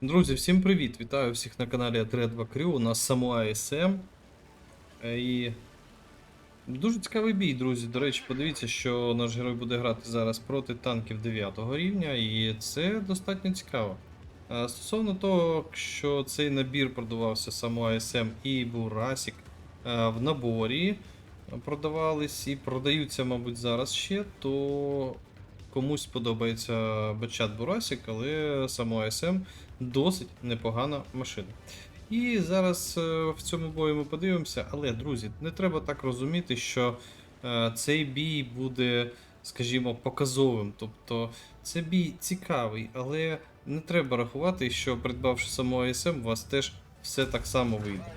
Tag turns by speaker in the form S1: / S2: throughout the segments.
S1: Друзі, всім привіт! Вітаю всіх на каналі Atred 2 Crew. У нас само ASM. Е, І дуже цікавий бій, друзі. До речі, подивіться, що наш герой буде грати зараз проти танків 9 рівня, і це достатньо цікаво. Е, Стосовно того, що цей набір продавався само ASM і Бурасік е, в наборі продавались і продаються, мабуть, зараз ще, то комусь подобається Бачат Бурасік, але само ASM досить непогана машина. І зараз е, в цьому бою ми подивимося, але, друзі, не треба так розуміти, що е, цей бій буде, скажімо, показовим. Тобто це бій цікавий, але не треба рахувати, що придбавши саму ASM, у вас теж все так само вийде.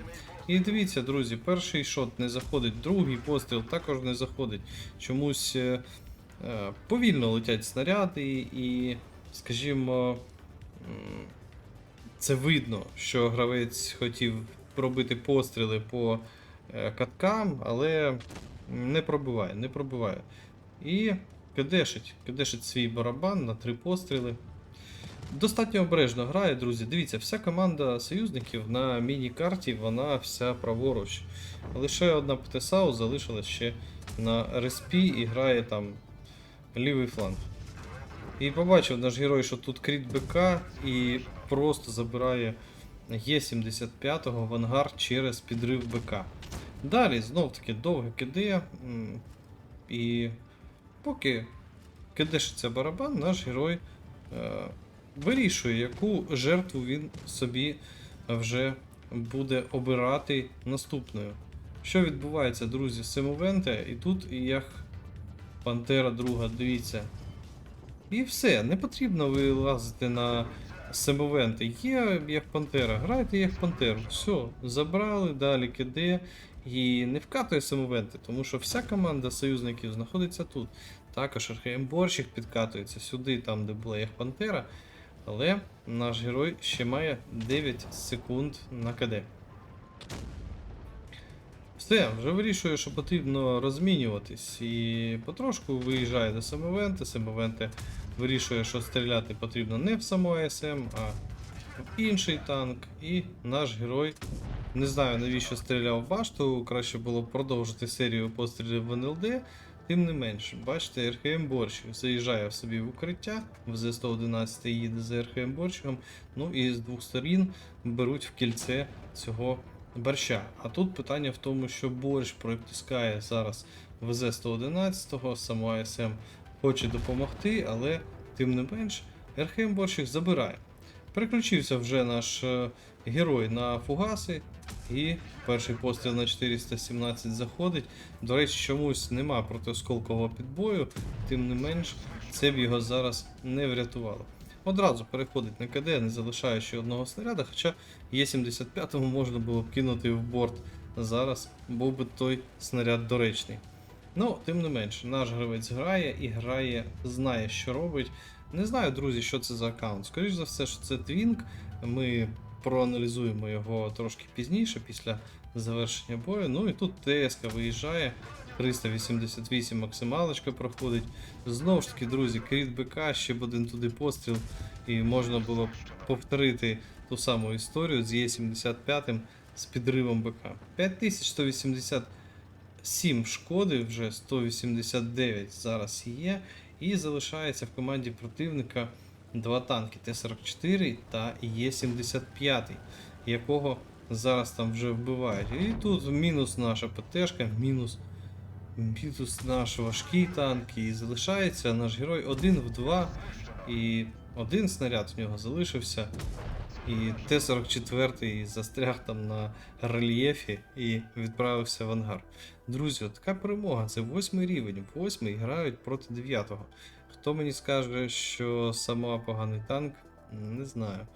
S1: І дивіться, друзі, перший шот не заходить, другий постріл також не заходить. Чомусь е, повільно летять снаряди, і, скажімо, це видно, що гравець хотів пробити постріли по е, каткам, але не пробиває, не пробиває. І кидешить, кидешить свій барабан на три постріли. Достатньо обережно грає, друзі. Дивіться, вся команда союзників на міні-карті, вона вся праворуч. Лише одна ПТСАУ залишилась ще на респі і грає там лівий фланг. І побачив наш герой, що тут кріт БК і просто забирає Є75 в ангар через підрив БК. Далі знов таки довге киде. І поки кидешиться барабан, наш герой е, вирішує, яку жертву він собі вже буде обирати наступною. Що відбувається, друзі, з цим івентом? І тут як Пантера друга, дивіться. І все, не потрібно вилазити на семовенти. Є як Пантера, грайте як Пантеру. Все, забрали, далі киде. І не вкатує семовенти, тому що вся команда союзників знаходиться тут. Також РХМ Борщик підкатується сюди, там, де була як Пантера. Але наш герой ще має 9 секунд на КД. Все, вже вирішує, що потрібно розмінюватись. І потрошку виїжджає до самовенти. Самовенти вирішує, що стріляти потрібно не в саму АСМ, а в інший танк. І наш герой не знаю навіщо стріляв в башту. Краще було б продовжити серію пострілів в НЛД. Тим не менш, бачите, РХМ Борщик заїжджає в собі в укриття, в З-111 їде за РХМ Борщиком, ну і з двох сторін беруть в кільце цього борща. А тут питання в тому, що борщ протискає зараз в З-111, само АСМ хоче допомогти, але тим не менш РХМ Борщик забирає. Переключився вже наш е, герой на фугаси, і перший постріл на 417 заходить. До речі, чомусь нема протиосколкового підбою, тим не менш, це б його зараз не врятувало. Одразу переходить на КД, не залишаючи одного снаряда, хоча Є75 можна було б кинути в борт зараз, був би той снаряд доречний. Ну, тим не менше, наш гравець грає і грає, знає, що робить. Не знаю, друзі, що це за аккаунт. Скоріше за все, що це Twink. Ми проаналізуємо його трошки пізніше, після завершення бою. Ну і тут ТСК виїжджає. 388 максималочка проходить. Знову ж таки, друзі, кріт БК, ще б один туди постріл, і можна було повторити ту саму історію з Є75 з підривом БК. 5187 шкоди, вже 189 зараз є. І залишається в команді противника два танки Т-44 та Є-75, якого зараз там вже вбивають. І тут мінус наша ПТшка, мінус, мінус наш важкий танк. І залишається наш герой один в два. І один снаряд в нього залишився. І Т-44 застряг там на рельєфі і відправився в ангар. Друзі, така перемога. Це восьмий рівень. Восьмий грають проти дев'ятого. Хто мені скаже, що сама поганий танк, не знаю.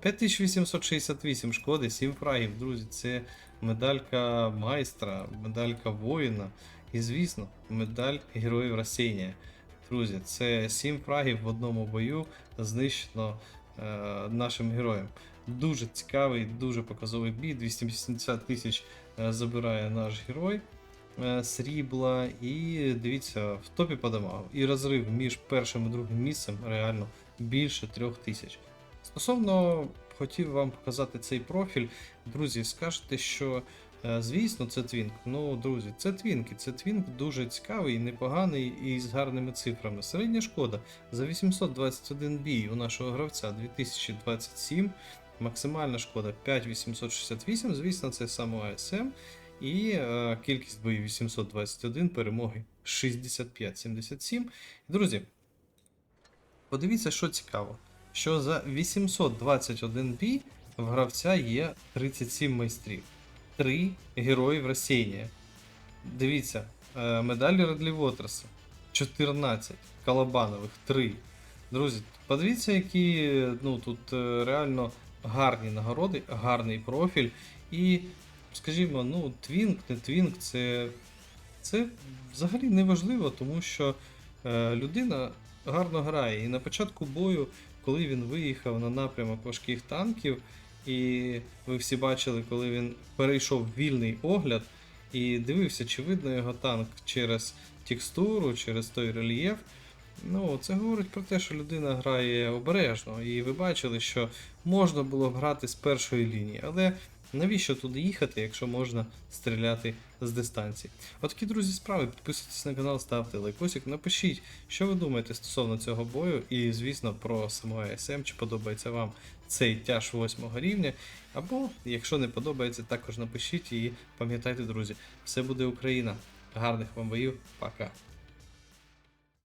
S1: 5868 шкоди, 7 фрагів, друзі. Це медалька майстра, медалька воїна. І, звісно, медаль Героїв Росіння. Друзі, це 7 фрагів в одному бою знищено е, нашим героям. Дуже цікавий, дуже показовий бій. 280 тисяч е, забирає наш герой е, срібла. І дивіться, в топі по. І розрив між першим і другим місцем реально більше трьох тисяч. Стосовно хотів вам показати цей профіль. Друзі, скажете, що звісно, це твінк. Ну, друзі, це твінк, і це твінк дуже цікавий, непоганий і з гарними цифрами. Середня шкода за 821 бій у нашого гравця 2027. Максимальна шкода 5868, звісно, це само АСМ. І е, кількість боїв 821, перемоги 65-77. Друзі, подивіться, що цікаво. Що за 821 бій в гравця є 37 майстрів, 3 героїв розсіяння. Дивіться, е, медалі Редлі Вотерса 14, Калабанових 3. Друзі, подивіться, які ну, тут е, реально гарні нагороди, гарний профіль. І, скажімо, ну, твінк, не твінк, це, це взагалі не важливо, тому що е, людина гарно грає. І на початку бою, коли він виїхав на напрямок важких танків, і ви всі бачили, коли він перейшов в вільний огляд і дивився, чи видно його танк через текстуру, через той рельєф. Ну, це говорить про те, що людина грає обережно, і ви бачили, що можна було б грати з першої лінії, але навіщо туди їхати, якщо можна стріляти з дистанції? Отакі, друзі, справи. Підписуйтесь на канал, ставте лайкосик, напишіть, що ви думаєте стосовно цього бою, і, звісно, про саму АСМ, чи подобається вам цей тяж 8 рівня. Або, якщо не подобається, також напишіть і пам'ятайте, друзі, все буде Україна. Гарних вам боїв, пока.